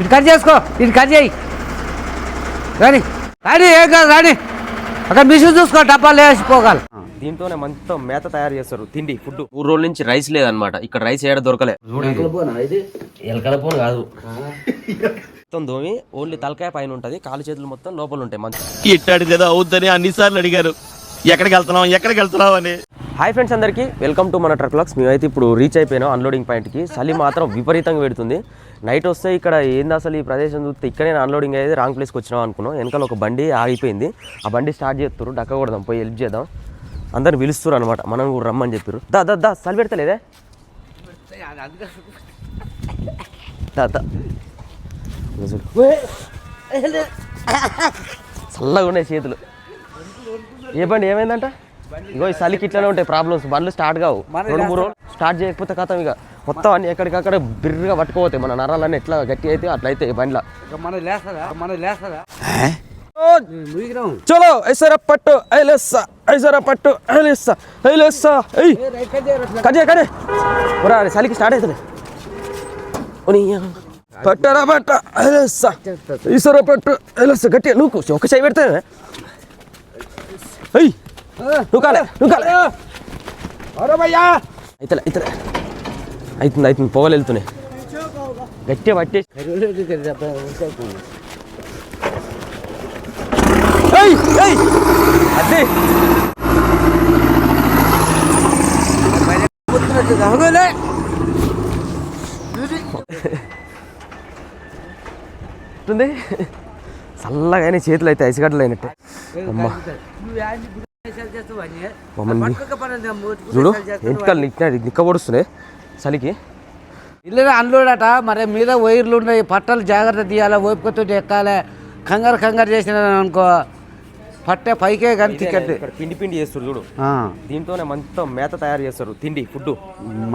ఇటు కట్ చేసుకో ఇటు కట్ చేయి. రాని రాని ఏం కాదు రాని అక్కడ మిషన్ చూసుకో డబ్బాలు వేసిపోగల దీంతోనే మొత్తం మేత తయారు చేస్తారు తిండి ఫుడ్ మూడు రోజుల నుంచి రైస్ లేదనమాట ఇక్కడ రైస్ ఏడ దొరకలే. ఎలకల పోను కాదు. మొత్తం దోమి ఓన్లీ తలకాయ పైన ఉంటది కాలు చేతులు మొత్తం లోపల ఉంటాయి మంచి. ఇట్టాడిదేదో అవుద్దని అన్నిసార్లు అడిగారు. ఎక్కడికి వెళ్తున్నాం ఎక్కడికి వెళ్తున్నాం అని. హాయ్ ఫ్రెండ్స్ అందరికీ వెల్కమ్ టు మన ట్రక్ లాక్స్ మేమైతే ఇప్పుడు రీచ్ అయిపోయినాం అన్లోడింగ్ పాయింట్కి చలి మాత్రం విపరీతంగా పెడుతుంది. నైట్ వస్తే ఇక్కడ ఏంది అసలు ఈ ప్రదేశం చూస్తే ఇక్కడే అన్లోడింగ్ అయ్యేది రాంగ్ ప్లేస్కి వచ్చినాం అనుకున్నాం వెనకాల ఒక బండి ఆగిపోయింది ఆ బండి స్టార్ట్ చేస్తారు డక్క కొడదాం పోయి హెల్ప్ చేద్దాం అందరు పిలుస్తారు అనమాట మనం కూడా రమ్మని చెప్పారు దా దా దా చలి పెడతలేదే. చల్లగా ఉన్నాయి చేతులు ఏ బండి ఏమైందంట ఇగో ఈ చలికి ఇట్లనే ఉంటాయి ప్రాబ్లమ్స్ బండ్లు స్టార్ట్ కావు. రెండు మూడు రోజులు స్టార్ట్ చేయకపోతే కథం ఇక మొత్తం అన్ని ఎక్కడికక్కడ బిర్రుగా పట్టుకోపోతాయి. మన నరాలన్నీ ఎట్లా గట్టి అయితే అట్లా అయితే బండ్ల. చలో ఐసర పట్టు ఐలెస్సా ఐసర పట్టు ఐలెస్సా ఐలెస్సా. ఐ కజే కజే ఒరా చలికి స్టార్ట్ అవుతుంది. పట్టరా పట్ట ఐలెస్సా. ఈశ్వర పట్టు ఐలెస్సా. గట్టి నువ్వు ఒక చేయి పెడతానే అయ్యి నువ్వు నువ్వు కాలే అయితలే అయితలే. అవుతుంది అవుతుంది పొగలు వెళ్తున్నాయి. గట్టిగా పట్టేసి. అదే. చల్లగానే చేతులు అయితే ఐసిగడ్డలు అయినట్టే. అమ్మా. చూడు ఎంటికలు నిక్క నిక్క పొడుస్తున్నాయి చలికి. ఇల్లు అన్లోడ్ అట మరి మీద వైర్లు ఉన్నాయి పట్టాలు జాగ్రత్త తీయాలి ఓపికతో ఎక్కాలి కంగారు కంగారు చేసిన అనుకో. పట్టే పైకే కానీ టికెట్ పిండి పిండి చేస్తారు చూడు. దీంతోనే మొత్తం మేత తయారు చేస్తారు తిండి ఫుడ్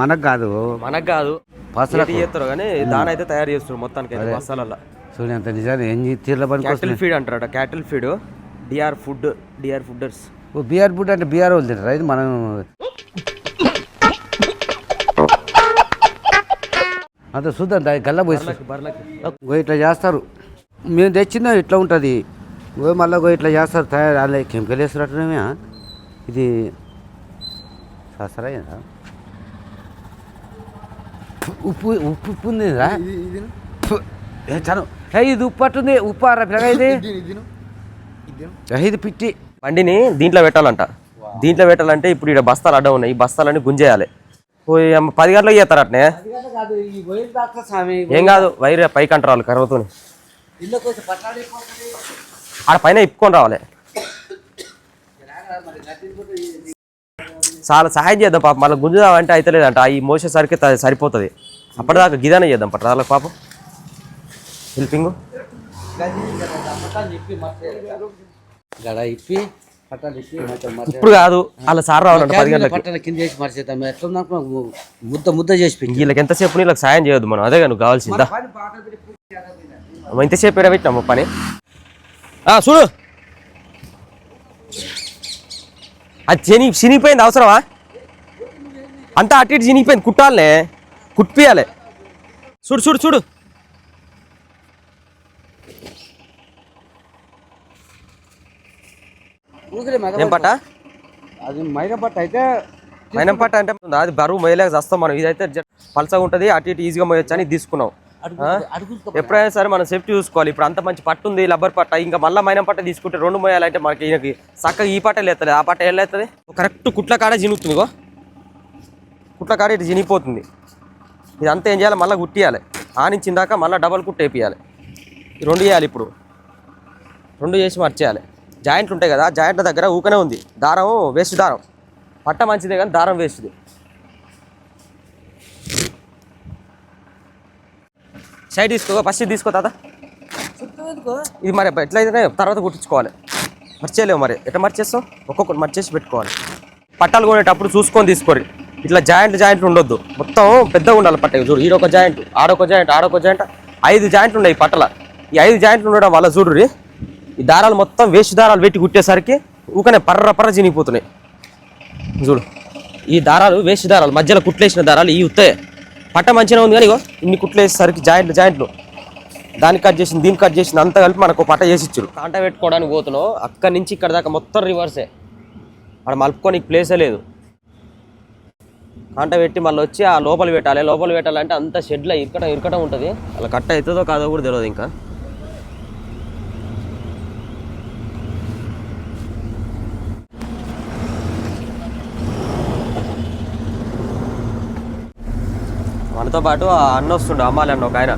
మనకు కాదు. మనకు కాదు. పసలకు. ఏది చేస్తారు కానీ దాని అయితే తయారు చేస్తారు మొత్తానికి మసాలాల చూడండి అంత నిజాన్ని ఏం తీర్ల పనికి క్యాటిల్ ఫీడ్ అంటారట cattle feed. D R food D R fodders. B R బుడ్ అంటే బీఆర్ వాళ్ళు తింటారు? ఇది మనం అంత చూద్దాం దాని గల్ల పోయి ఇట్లా చేస్తారు. మేము తెచ్చిందా ఇట్లా ఉంటుంది? మళ్ళీ ఇట్లా చేస్తారు తయారు అలా కెమికల్ వేస్తున్నట్టునే ఇది సరసరైందా ఉప్పు ఉప్పు ఉప్పు ఉందిరా ఏ ఇది ఉప్పు అట్టుంది ఉప్పు అరా పిల్లగా ఇది. ఇది పిట్టి. బండిని దీంట్లో పెట్టాలంట. దీంట్లో పెట్టాలంటే ఇప్పుడు ఇక్కడ బస్తాలు అడ్డం ఉన్నాయి. ఈ బస్తాలన్నీ గుంజేయాలి. పది గంటలకు చేస్తారు అట్నే ఏం కాదు వైర్ పైకి అంటారు వాళ్ళు కర్రతోని ఆడ పైన ఇప్పుకొని రావాలి. చాలా సహాయం చేద్దాం పాపం. మళ్ళీ గుంజుదామంటే అయితే లేదంట ఈ మోసేసరికి సరిపోతుంది. అప్పటిదాకా గిదానే చేద్దాం పట్టు. వాళ్ళకి పాపం. హెల్పింగ్ గడ ఇప్పి ఇప్పుడు కాదు వాళ్ళ సార్ రావాలంట పది గంటలకి. కింద మర్చేద్దాం. ఎట్లా ముద్ద ముద్ద చేసి పెట్టి. వీళ్ళకి ఎంతసేపు వీళ్ళకి సాయం చేయొద్దు మనం. అదే నువ్వు కావాల్సిందా. ఇంతసేపు ఎడ పెట్టినాము పని? ఆ, చూడు. అది చిని చినిగిపోయింది అవసరమా? అంతా అటు ఇటు చినిగిపోయింది కుట్టాలనే కుట్టియాలి చూడు చూడు చూడు. ఏం పట్ట అది మైదా పట్ట అయితే మైనం పట్ట అంటే అది బరువు మొయ్యలేక వస్తాం మనం. ఇదైతే పలసగా ఉంటుంది అటు ఇటు ఈజీగా మొయ్యొచ్చు అని తీసుకున్నాం? ఎప్పుడైనా సరే మనం సేఫ్టీ చూసుకోవాలి. ఇప్పుడు అంత మంచి పట్టు ఉంది లబ్బర్ పట్ట. ఇంకా మళ్ళీ మైనం పట్ట తీసుకుంటే రెండు మొయ్యాలంటే మనకి ఈయనకి చక్కగా ఈ పట్ట లేస్తుంది ఆ పట్ట ఏం లేస్తుంది కరెక్ట్ కుట్ల కాడ జినుగుతుంది గో కుట్ల కాడ ఇటు జినిగిపోతుంది. ఇదంతా ఏం చేయాలి? మళ్ళీ కుట్టియాలి ఆనించిందాక మళ్ళీ డబల్ కుట్టు వేపియాలి. ఈ రెండు చేయాలి ఇప్పుడు. రెండు చేసి మర్చేయాలి. జాయింట్లు ఉంటాయి కదా జాయింట్ల దగ్గర ఊకనే ఉంది. దారం వేస్ట్ దారం. పట్ట మంచిదే కానీ దారం వేస్ట్ది సైడ్ తీసుకో ఫస్ట్ తీసుకో తాత. ఇది మరి ఎట్లయితేనే తర్వాత కుట్టించుకోవాలి మర్చేయలేవు మరి. ఎట్లా మర్చేస్తావు? ఒక్కొక్కటి మర్చేసి పెట్టుకోవాలి. పట్టాలు కొనేటప్పుడు చూసుకొని తీసుకోరు. ఇట్లా జాయింట్ జాయింట్లు ఉండొద్దు. మొత్తం పెద్దగా ఉండాలి పట్ట. చూడు ఈడొక జాయింట్ ఆడొక జాయింట్ ఆడొక జాయింట్. ఐదు జాయింట్లు ఉన్నాయి ఈ పట్టల. ఈ ఐదు జాయింట్లు ఉండడం వల్ల చూడు ఈ దారాలు మొత్తం వేస్ట్ దారాలు పెట్టి కుట్టేసరికి ఊకనే పర్ర పర్ర చినిగిపోతున్నాయి. చూడు ఈ దారాలు వేస్ట్ దారాలు మధ్యలో కుట్లేసిన దారాలు ఈ ఉత్తాయి పట్ట మంచిగా ఉంది కానీ ఇగో ఇన్ని కుట్లేసేసరికి జాయింట్లు జాయింట్లు. దానికి కట్ చేసింది దీనికి కట్ చేసింది అంతా కలిపి మనకు పట్ట చేసి ఇచ్చారు కాంట పెట్టుకోవడానికి పోతున్నావు అక్కడి నుంచి ఇక్కడ దాకా మొత్తం రివర్సే అక్కడ మలుపుకోనికి ప్లేసే లేదు. కాంట పెట్టి మళ్ళీ వచ్చి ఆ లోపల పెట్టాలి. లోపల పెట్టాలంటే అంత షెడ్లో ఇరకటం ఇరకటం ఉంటుంది. అలా కట్ట అవుతుందో కాదో కూడా తెలియదు ఇంకా. మనతో పాటు ఆ అన్న వస్తుండే అమ్మాలి అన్న ఒక ఆయన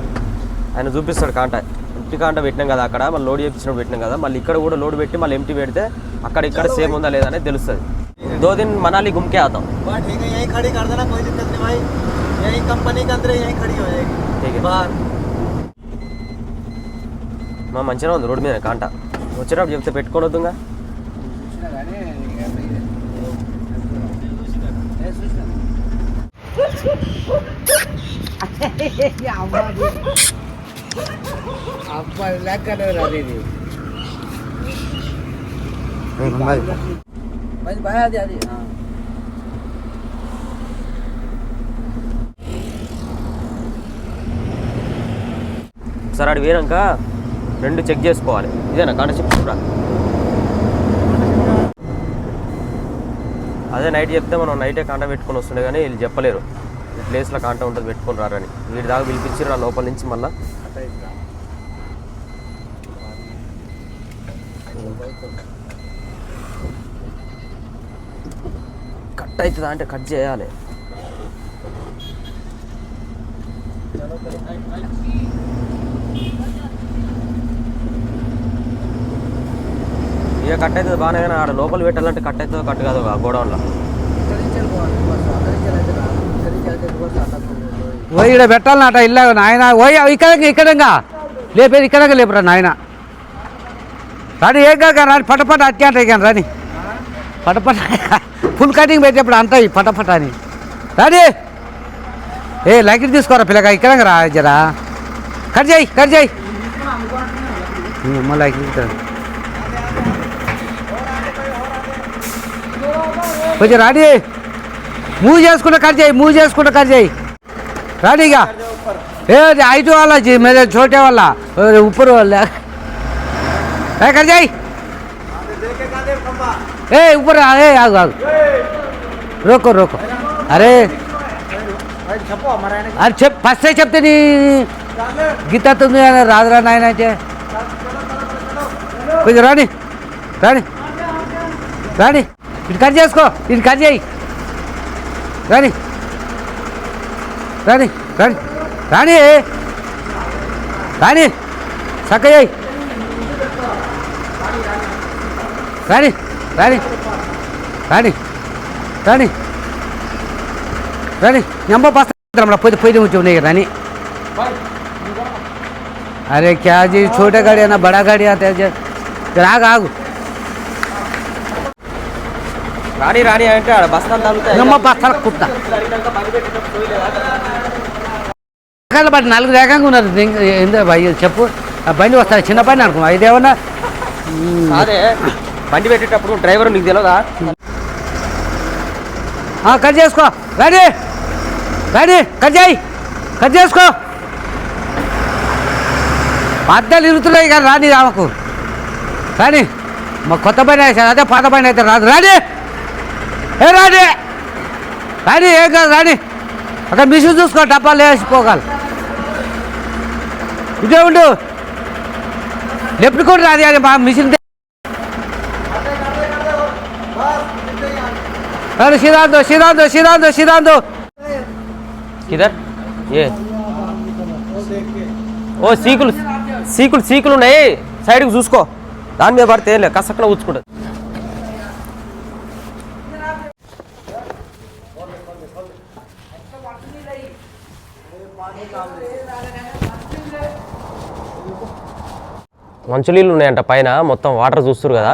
ఆయన చూపిస్తాడు కాంట ఎంటీ కాంట పెట్టినాం కదా అక్కడ మళ్ళీ లోడ్ చేపించినప్పుడు పెట్టినాం కదా మళ్ళీ ఇక్కడ కూడా లోడ్ పెట్టి మళ్ళీ ఎంటీ పెడితే అక్కడ ఇక్కడ సేమ్ ఉందా లేదా అనేది తెలుస్తుంది దో దిన్ మనాలి గుమ్కే ఆతాం बस ठीक है यहीं खड़ी कर देना कोई दिक्कत नहीं भाई यहीं कंपनी के अंदर यहीं खड़ी हो जाएगी ठीक है। बाहर మా మంచిగా ఉంది రోడ్డు మీద కాంట వచ్చేటప్పుడు చెప్తే పెట్టుకొని వద్దుగా అబ్బాయి లెక్కనే రాదు ఇది మరి అది అది ఒకసారి ఆడు పోయినాక రెండు చెక్ చేసుకోవాలి. ఇదేనా? కాంట చెప్తురా అదే నైట్ చెప్తే మనం నైటే కాంట పెట్టుకొని వస్తుండే కానీ వీళ్ళు చెప్పలేరు. ఈ ప్లేస్లో కాంట ఉంటుంది పెట్టుకొని రారని. వీడి దాకా పిలిపించారు ఆ లోపల నుంచి మళ్ళీ. కట్ అవుతుందా అంటే కట్ చేయాలి. ఇక కట్ అవుతుంది బాగానే కానీ ఆడ లోపల పెట్టాలంటే కట్ అవుతుందో కట్ కాదు గోడౌన్లో. ఓ ఇక్కడ పెట్టాలన్నట ఇల్లా నాయన ఓయ్ ఇక్కడ ఇక్కడంగా లేపేది ఇక్కడంగా లేపురా నాయన. రాని ఏం కాక రాని పటపట అట్టి అంటే కానీ రాని. పటపట ఫుల్ కటింగ్ పెట్టేప్పుడు అంతా ఈ పటపట అని. రాని. ఏ లైకిట్ తీసుకోరా పిల్లగా ఇక్కడంగా రా జరా. కట్ చేయి కట్ చేయి. మళ్ళీ కొంచెం రాడి మూవ్ చేసుకుంటా కట్ చేయి మూవ్ చేసుకుంటా కట్ చేయి రాడిగా ఏ అది ఐదు వాళ్ళ జీ- మీద చోటే వాళ్ళ ఏ, ఉప్పరు వాళ్ళ ఏ కట్ చేయి ఏ ఉప్పరు ఏ ఆగు ఆగు రోకో రోకో అరే छपो हमारा అది చెప్ ఫస్ట్ చెప్తే నీ గీత తుంది రాదురా నాయన అయితే కొంచెం రాని రాని రాని ఇటు కట్ చేసుకో ఇటు కట్ చేయి. రాని రాని రాని రాని రాని చక్క చేయి. రాని రాని రాని రాని రాని నెంబర్ పాస్తాం పోయి పోయి ఉన్నాయి రాని అరే క్యా జీ చోటే గాడి అన్న బడా గాడి అతే రాగు ఆగు. రాణి రాణి అంటే ఆడ బస్తాలు తగ్గుతాయి అమ్మ కుట్టా. బట్టి నాలుగు రకంగా ఉన్నారు. చెప్పు. ఆ బండి వస్తారు? చిన్న బండి అనుకున్నాం ఇదేమన్నా? అదే బండి పెట్టేటప్పుడు డ్రైవర్ నీకు తెలియదా కట్ చేసుకో. రాణి! రాణి కట్ చేయి. కట్ చేసుకో. అద్దెలు ఇరుతున్నాయి కదా రాని రామకు రాణి మా కొత్త పైన అదే పాత పైన అయితే రాదు. రాణి! ఏ రాని రాని ఏం కాదు రాని అక్కడ మిషన్ చూసుకో డబ్బాలు వేసిపోగల ఇదే ఉండు. లెఫ్ట్ కూడా రాది అది మా మిషన్ అరే సిద్ధాంతో సిద్ధాంతో సిద్ధాంతో సిద్ధాంతో కిదర్? ఏ? ఓ సీకులు సీకులు సీకులు ఉన్నాయి. సైడ్కి చూసుకో. దాని మీద పడితే ఏం లేదు మంచు నీళ్ళు ఉన్నాయంట పైన మొత్తం వాటర్ చూస్తారు కదా.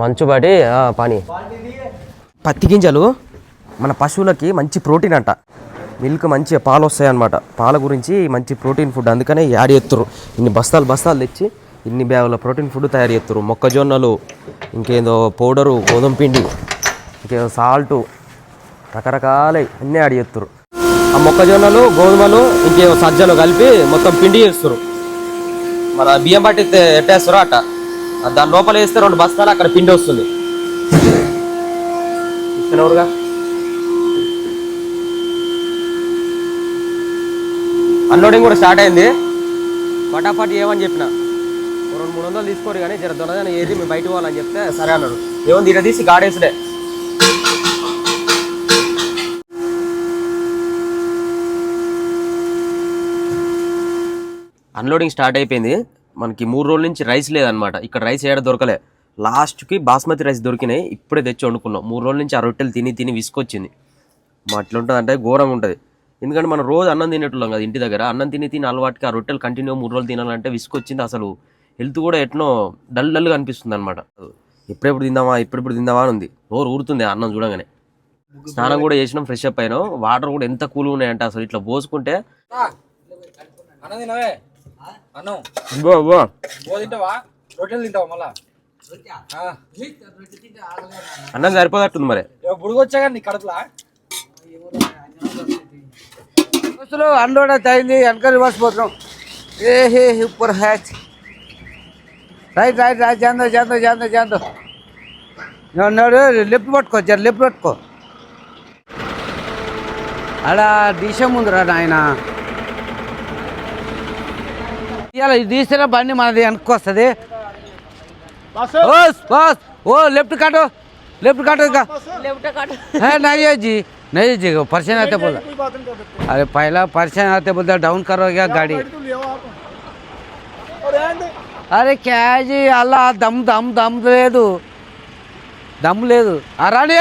మంచు పడి పని. పత్తి గింజలు మన పశువులకి మంచి ప్రోటీన్ అంట. మిల్క్ మంచి పాలు వస్తాయి అన్నమాట పాల గురించి మంచి ప్రోటీన్ ఫుడ్ అందుకనే యాడ్ చేస్తారు ఇన్ని బస్తాలు బస్తాలు తెచ్చి ఇన్ని బ్యాగుల ప్రోటీన్ ఫుడ్ తయారు చేస్తారు మొక్కజొన్నలు ఇంకేదో పౌడరు గోధుమ పిండి ఇంకేదో సాల్టు రకరకాల అన్నీ యాడ్ చేస్తారు ఆ మొక్కజొన్నలు గోధుమలు ఇంకేమో సజ్జలు కలిపి మొత్తం పిండి చేస్తారు మన బియ్యం పట్టి ఎట్టేస్తారు అట. అట్ట దాని లోపల వేస్తే రెండు బస్తాలు అక్కడ పిండి వస్తుంది. అన్లోడింగ్ కూడా స్టార్ట్ అయింది. ఫటాఫట్ ఏమని చెప్పిన? రెండు మూడు వందలు తీసుకోరు కానీ జర దొరదని ఏది మేము బయట పోవాలని చెప్తే సరే అన్నారు. ఏముంది ఇట తీసి గాడేసుడే. అన్లోడింగ్ స్టార్ట్ అయిపోయింది. మనకి మూడు రోజుల నుంచి రైస్ లేదనమాట ఇక్కడ రైస్ ఏడ దొరకలే. లాస్ట్కి బాస్మతి రైస్ దొరికినాయి. ఇప్పుడే తెచ్చి వండుకున్నాం. మూడు రోజుల నుంచి ఆ రొట్టెలు తిని తిని విసుకొచ్చింది మా అట్లుంటుంది అంటే ఘోరంగా ఉంటుంది. ఎందుకంటే మనం రోజు అన్నం తినేటోళ్ళం కదా ఇంటి దగ్గర. అన్నం తిని తిని అలవాటుకి ఆ రొట్టెలు కంటిన్యూ మూడు రోజులు తినాలంటే విసుకొచ్చింది అసలు హెల్త్ కూడా ఎట్నో డల్ డల్గా అనిపిస్తుంది అనమాట ఎప్పుడెప్పుడు తిందామా ఎప్పుడెప్పుడు తిందామా అని ఉంది. నోరు ఊరుతుంది ఆ అన్నం చూడగానే. స్నానం కూడా చేసినాం ఫ్రెష్ అప్ అయినాం. వాటర్ కూడా ఎంత కూల్ ఉన్నాయంటే అసలు ఇట్లా పోసుకుంటే అన్నం. బో తింటావా? రొట్టెలు తింటావా మళ్ళా? అన్నం సరిపోదట్టుంది మరి. బుడుగొచ్చా కానీ నీ కడుపులా? బస్సులో అన్లోడ్ అయితే అయింది వెనక రివర్స్ పోతున్నాం ఏ హే సూపర్ హ్యాచ్ రైట్ రైట్ రైట్ చేద్దాం చేద్దాం చేద్దాం చేద్దాం ఉన్నాడు లెఫ్ట్ పట్టుకో జర లెఫ్ట్ పట్టుకో. అలా డిషం ఉందిరా నాయన. ఇలా ఇది తీసిన బండి మనది వెనక్కి వస్తుంది बस बस वो लेफ्ट काटो लेफ्ट काटो का लेफ्ट काट है नहीं है जी नहीं जी परेशान आते बोला अरे पहला परेशान आते बोलते डाउन करो क्या गाड़ी అరే క్యాజీ అలా దమ్ దమ్ దమ్ లేదు దమ్ లేదు ఆ రాణి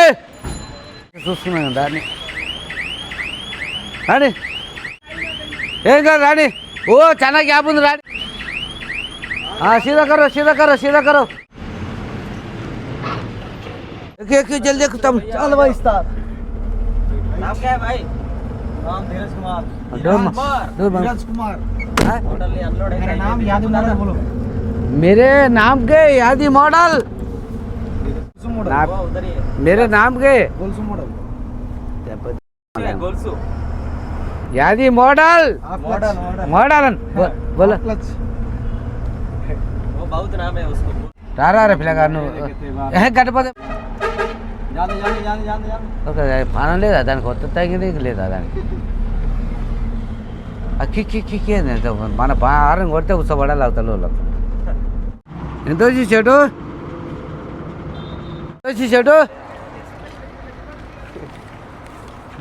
చూస్తున్నాను రాణి రాణి ఏం కాదు రాణి ఓ చాలా గ్యాప్ ఉంది రాణి हाँ सीधा करो सीधा करो सीधा करो। एक एक जल्दी खत्म चल भाई स्टार। नाम क्या है भाई? नाम धीरज कुमार। धीरज कुमार। हाँ? मेरा नाम याद है बोलो। मेरे नाम के यादी मॉडल ना- मेरे नाम के? गोलसू मॉडल यादी मॉडल मॉडल मॉडल मॉडल बो- बोलो क्लच రా రా రా పిల్లగా నువ్వు ఏ గడిపోతే जाने जाने जाने जाने जाने ఒక పానం లేదా దానికి కొత్త తగ్గింది లేదా దానికి ఆ కిక్కి కిక్కి ఏంది ఎంత మన భారం కొడితే కూర్చోబడాలి అవతల వాళ్ళకు ఎంత వచ్చి చెడు వచ్చి చెడు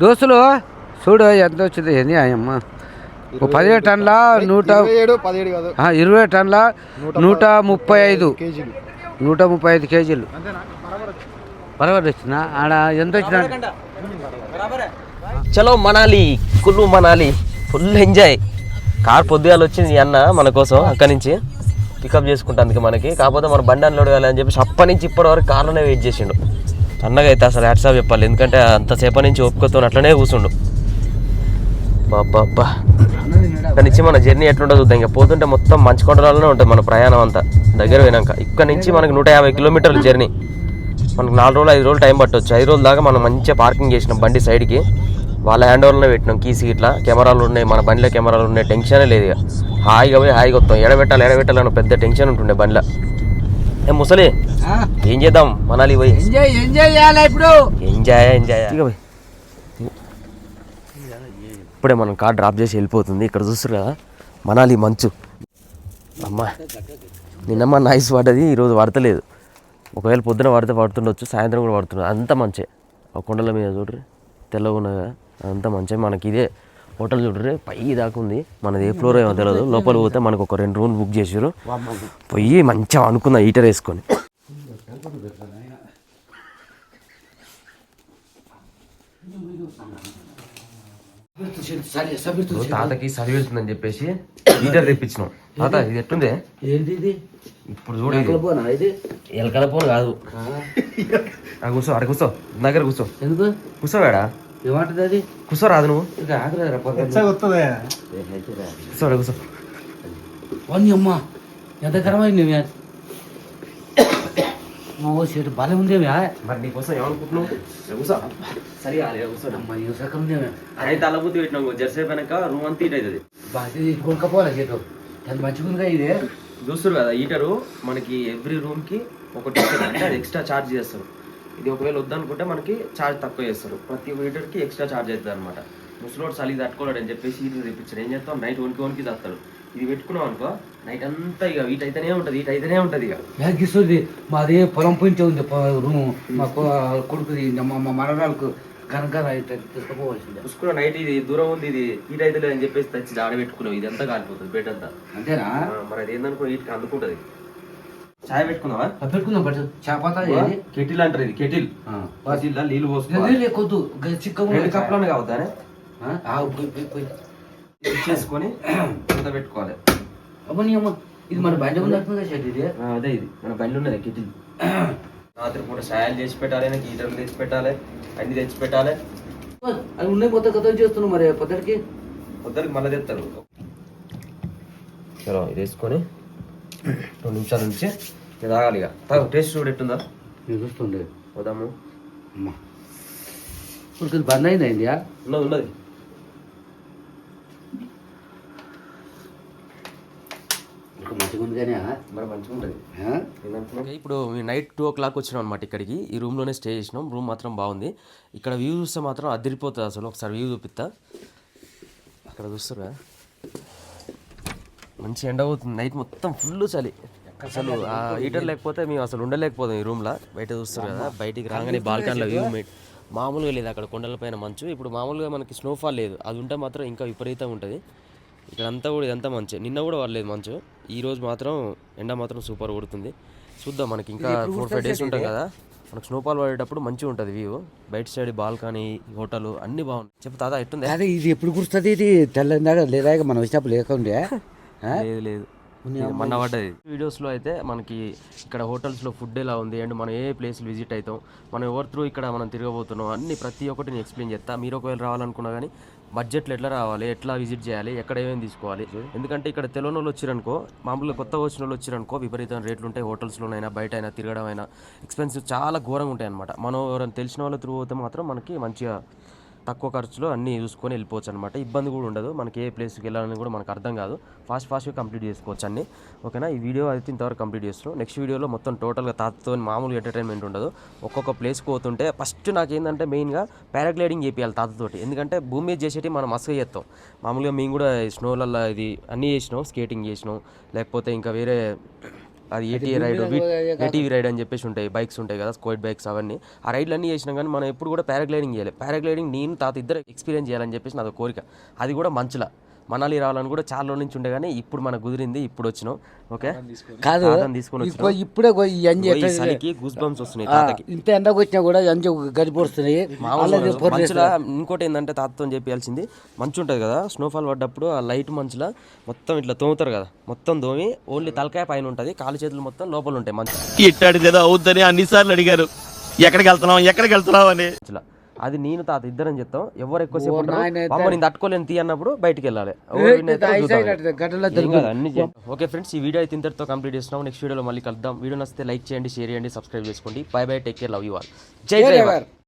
దోస్తులు చూడు ఎంత వచ్చింది ఏంది అయ్యమ్మ ఓ పదిహేడు టన్ల నూట ఇరవై టన్ల నూట ముప్పై ఐదు. నూట ముప్పై ఐదు కేజీలు. బరబర్ వచ్చిందా? ఆడ ఎంత వచ్చినా చలో Manali Kullu Manali full enjoy. Car పొద్దుగాల వచ్చింది ఈ అన్న మన కోసం అక్కడి నుంచి. పికప్ చేసుకుంటానికి మనకి. కాకపోతే మన బండి అన్లోడ్ కావాలని చెప్పేసి అప్పటి నుంచి ఇప్పటి వరకు కార్లోనే వెయిట్ చేసిండు. అన్నగా అయితే అసలు హ్యాట్సాప్ చెప్పాలి. ఎందుకంటే అంతసేపటి నుంచి ఓపికతో అట్లనే కూర్చుండు బాబ్బా ఇక్కడ నుంచి మన జర్నీ ఎట్లుంటుందో చూద్దాం. ఇంకా పోతుంటే మొత్తం మంచు కొండలలోనే ఉంటుంది మన ప్రయాణం అంతా. దగ్గర పోయినాక. ఇక్కడ నుంచి మనకి నూట యాభై కిలోమీటర్ల జర్నీ. మనకు నాలుగు రోజులు ఐదు రోజులు టైం పట్టొచ్చు. ఐదు రోజుల దాకా మనం మంచిగా పార్కింగ్ చేసినాం బండి సైడ్కి. వాళ్ళ హ్యాండ్ ఓవర్లోనే పెట్టినాం. కీస్ ఇట్లా కెమెరాలు ఉన్నాయి. మన బండిలో కెమెరాలు ఉన్నాయి. టెన్షనే లేదు ఇక. హాయిగా పోయి హాయిగా వస్తాం. ఎడబెట్టాలి ఎడబెట్టాలని పెద్ద టెన్షన్ ఉంటుండే బండిలో. ఏ ముసలి ఏం చేద్దాం? మనాలి పోయి. Enjoy enjoy enjoy enjoy. ఇక పోయి. ఇప్పుడే మనం కార్ డ్రాప్ చేసి వెళ్ళిపోతుంది. ఇక్కడ చూస్తారు కదా మనాలి మంచు. అమ్మా నిన్నమ్మ నైస్ పడ్డది ఈరోజు పడతలేదు ఒకవేళ పొద్దున పడితే పడుతుండొచ్చు సాయంత్రం కూడా పడుతుంది అంత మంచే. ఆ కొండల మీద చూడ్రి తెల్లగా ఉన్నది కదా అంత మంచి. మనకి ఇదే హోటల్ చూడ్రి పై దాకా ఉంది. మనది ఏ ఫ్లోర్ ఏమో తెలియదు లోపల పోతే మనకు ఒక రెండు రూమ్ బుక్ చేసారు పోయి మంచిగా అనుకుందాం హీటర్ వేసుకొని ఇప్పుడు తాతకి చలి వెళ్తుందని చెప్పేసి హీటర్ తెప్పించినాం. తాత ఇది ఎట్టుంది? ఏంటి ఇది ఇప్పుడు చూడు ఎలకల పోను కాదు. ఆ. కూర్చో అక్కడ కూర్చో. దగ్గర కూర్చో. ఎందుకు? కూర్చోవాడా ఏమంటది అది? కూర్చో రాదు నువ్వు. వస్తుంది కూర్చో అమ్మా ఎంత కరమైంది ఓ సీట్ భలే ఉందేమే. మరి నీకోసం ఏమనుకుంటున్నావు? కూసా సరే కూర్చోండి అమ్మ ఈ అయితే అలబుద్ధి పెట్టినావు. జెర్సీ వెనక రూమ్ అంతా హీట్ అవుతుంది. బాగా కొనుక్కపోవాలి సీటు అది మంచిగా ఉందిగా ఇది. చూస్తారు కదా హీటరు మనకి ఎవ్రీ రూమ్కి. అంటే అది ఎక్స్ట్రా ఛార్జ్ చేస్తారు. ఇది ఒకవేళ వద్దనుకుంటే మనకి ఛార్జ్ తక్కువ చేస్తారు. ప్రతి ఒక్క హీటర్కి ఎక్స్ట్రా ఛార్జ్ అవుతుంది అనమాట ముసలోడు చలి తట్టుకోలేడు అని చెప్పేసి హీటర్ తెప్పించారు. ఏం చేస్తాం? నైట్ వన్కి వన్కి చేస్తారు. ఇది పెట్టుకున్నాం అనుకో నైట్ అంతా ఇక వీట్ అయితేనే ఉంటుంది వీట్ అయితేనే ఉంటుంది ఇక. యాగిస్తుంది మాది పొలం పొంచే ఉంది రూము. మా కొడుకుది మా మా మనవరాలకు కనుక తీసుకుపోవాల్సిందే. చూసుకున్న నైట్ ఇది దూరం ఉంది ఇది హీట్ అయితే అని చెప్పేసి తెచ్చి పెట్టుకున్నాం. ఇది అంతా కాలిపోతుంది బెడ్ అంతా. అంతేనా? మరి అది ఏందనుకో వీటికి అందుకుంటుంది. చాయ్ పెట్టుకున్నావా? అది పెట్టుకుందాం పట్టు చేపత కెటిల్ అంటారు ఇది కెటిల్. నీళ్ళు లేదు, కొద్దు చిక్క కప్పులను కావద్దానే పోయి చేసుకొని మూత పెట్టుకోవాలి. అమ్మ నీ అమ్మ ఇది మన బండి ఉన్నట్టుందా షెడ్ ఇది అదే? ఇది. మన బండి ఉన్నది కిటిల్ రాత్రి పూట సాయాలు చేసి పెట్టాలి నాకు హీటర్లు తెచ్చి పెట్టాలి అన్ని తెచ్చి పెట్టాలి. అది ఉన్నాయి కొత్త కథలు చేస్తున్నావు మరి పొద్దుడికి పొద్దురికి మళ్ళీ తెస్తారు. చలో ఇది వేసుకొని రెండు నిమిషాల నుంచి ఇది తాగాలి ఇక. తాగు టేస్ట్ చూడు ఎట్టుందా. నేను చూస్తుండే పోదాము. అమ్మ. ఇప్పుడు బంద్ అయిందా ఇండియా? ఉన్నది ఉన్నది ఇంకా మంచిగా ఉంది కానీ మరి మంచిగా ఉంటుంది ఆ? ఇప్పుడు నైట్ టూ ఓ క్లాక్ వచ్చినాం అనమాట ఇక్కడికి. ఈ రూమ్లోనే స్టే చేసినాం. రూమ్ మాత్రం బాగుంది. ఇక్కడ వ్యూ చూస్తే మాత్రం అదిరిపోతుంది అసలు. ఒకసారి వ్యూ చూపిస్తా అక్కడ చూస్తారా మంచి ఎండ అవుతుంది నైట్ మొత్తం ఫుల్ చలి. అసలు ఆ హీటర్ లేకపోతే మేము అసలు ఉండలేకపోతాం ఈ రూమ్లో. బయట చూస్తారు కదా బయటికి రాగానే బాల్కన్లో వ్యూ మామూలుగా లేదు అక్కడ కొండలపైన మంచు. ఇప్పుడు మామూలుగా మనకి స్నోఫాల్ లేదు. అది ఉంటే మాత్రం ఇంకా విపరీతంగా ఉంటుంది. ఇక్కడ అంతా కూడా ఇదంతా మంచి. నిన్న కూడా పర్లేదు మంచు. ఈ రోజు మాత్రం ఎండ మాత్రం సూపర్ కొడుతుంది. చూద్దాం మనకి ఇంకా ఫోర్ ఫైవ్ డేస్ ఉంటాం కదా. మనకు స్నోఫాల్ పడేటప్పుడు మంచిగా ఉంటుంది వ్యూ బయట సైడ్ బాల్కనీ హోటల్ అన్ని బాగుంటాయి. చెప్పు తాత ఎట్టుంది? అదే ఇది ఎప్పుడు కురుస్తుంది? ఇది తెల్లందాక లేదా మనం వచ్చినప్పుడు లేకుండే? లేదు లేదు. మొన్న పడ్డది. వీడియోస్లో అయితే మనకి ఇక్కడ హోటల్స్లో ఫుడ్ ఎలా ఉంది అండ్ మనం ఏ ప్లేస్లు విజిట్ అవుతాం మనం ఎవరి త్రూ ఇక్కడ మనం తిరగబోతున్నాం అన్ని ప్రతి ఒక్కటి నేను ఎక్స్ప్లెయిన్ చేస్తా. మీరు ఒకవేళ రావాలనుకున్నా కానీ బడ్జెట్లో ఎట్లా రావాలి ఎట్లా విజిట్ చేయాలి ఎక్కడ ఏమేమి తీసుకోవాలి? ఎందుకంటే ఇక్కడ తెలియని వాళ్ళు వచ్చారనుకో మామూలుగా కొత్తగా వచ్చిన వాళ్ళు వచ్చారనుకో విపరీతమైన రేట్లు ఉంటాయి హోటల్స్లోనైనా బయట అయినా తిరగడం అయినా ఎక్స్పెన్సివ్ చాలా ఘోరంగా ఉంటాయి అనమాట మనం ఎవరైనా తెలిసిన వాళ్ళ త్రూ పోతే మాత్రం మనకి మంచిగా తక్కువ ఖర్చులో అన్నీ చూసుకొని వెళ్ళిపోవచ్చు అనమాట ఇబ్బంది కూడా ఉండదు. మనకి ఏ ప్లేస్కి వెళ్ళాలని కూడా మనకు అర్థం కాదు. ఫాస్ట్ ఫాస్ట్గా కంప్లీట్ చేసుకోవచ్చు అన్ని. ఓకేనా? ఈ వీడియో అయితే ఇంతవరకు కంప్లీట్ చేస్తున్నాం. నెక్స్ట్ వీడియోలో మొత్తం టోటల్గా తాతతో మామూలు ఎంటర్టైన్మెంట్ ఉండదు. ఒక్కొక్క ప్లేస్కి పోతుంటే ఫస్ట్ నాకు ఏంటంటే మెయిన్గా పారాగ్లైడింగ్ చేపియాలి తాతతోటి. ఎందుకంటే భూమి మీద చేసేటి మనం మస్తుగా చేస్తాం. మామూలుగా మేము కూడా స్నోలల్లో ఇది అన్నీ చేసినాం. స్కేటింగ్ చేసినాం. లేకపోతే ఇంకా వేరే అది ఏటీఏ రైడ్ ఏటీవీ రైడ్ అని చెప్పేసి ఉంటాయి. బైక్స్ ఉంటాయి కదా స్కోయిడ్ బైక్స్ అవన్నీ. ఆ రైడ్లు అన్నీ చేసినాం కానీ మనం ఎప్పుడు కూడా పారాగ్లైడింగ్ చేయాలి. పారాగ్లైడింగ్ నేను తాత ఇద్దరు ఎక్స్పీరియన్స్ చేయాలని చెప్పేసి నాది కోరిక. అది కూడా మంచులా. మనాలి రావాలని కూడా చాలా రోజుల నుంచి ఉండే కానీ ఇప్పుడు మనకు కుదిరింది ఇప్పుడు వచ్చినాం. ఓకే? కాదు. తీసుకొని ఇప్పుడు ఈ ఎంజి ఈ చలికి గూస్ బంప్స్ వస్తున్నాయి తాతకి. ఇంత ఎండకు వచ్చినా కూడా ఎంజి గడిపోస్తున్నాయి మంచులా ఇంకోటి ఏంటంటే తాతతో చెప్పాల్సింది మంచు ఉంటుంది కదా స్నోఫాల్ పడ్డప్పుడు ఆ లైట్ మంచులా మొత్తం ఇట్లా తోముతారు కదా మొత్తం తోమి ఓన్లీ తలకాయ పైన ఉంటుంది కాలు చేతులు మొత్తం లోపల ఉంటాయి మంచు. ఇట్టాడిది ఏదో అవుద్దని అన్నిసార్లు అడిగారు. ఎక్కడికి వెళ్తున్నాం ఎక్కడికి వెళ్తున్నావు అని. మంచులా. అది నేను తాత ఇద్దరం చెప్తాం. ఎవరు ఎక్కువసేపు పాపం నేను తట్టుకోలేని తీ అన్నప్పుడు బయటికి వెళ్ళాలి. ఓకే ఫ్రెండ్స్ ఈ వీడియో అయితే ఇంతటితో కంప్లీట్ చేస్తున్నాం నెక్స్ట్ వీడియోలో మళ్ళీ కలుద్దాం. వీడియో నచ్చితే లైక్ చేయండి షేర్ చేయండి సబ్స్క్రైబ్ చేసుకోండి. Bye bye take care love you all. Jai driver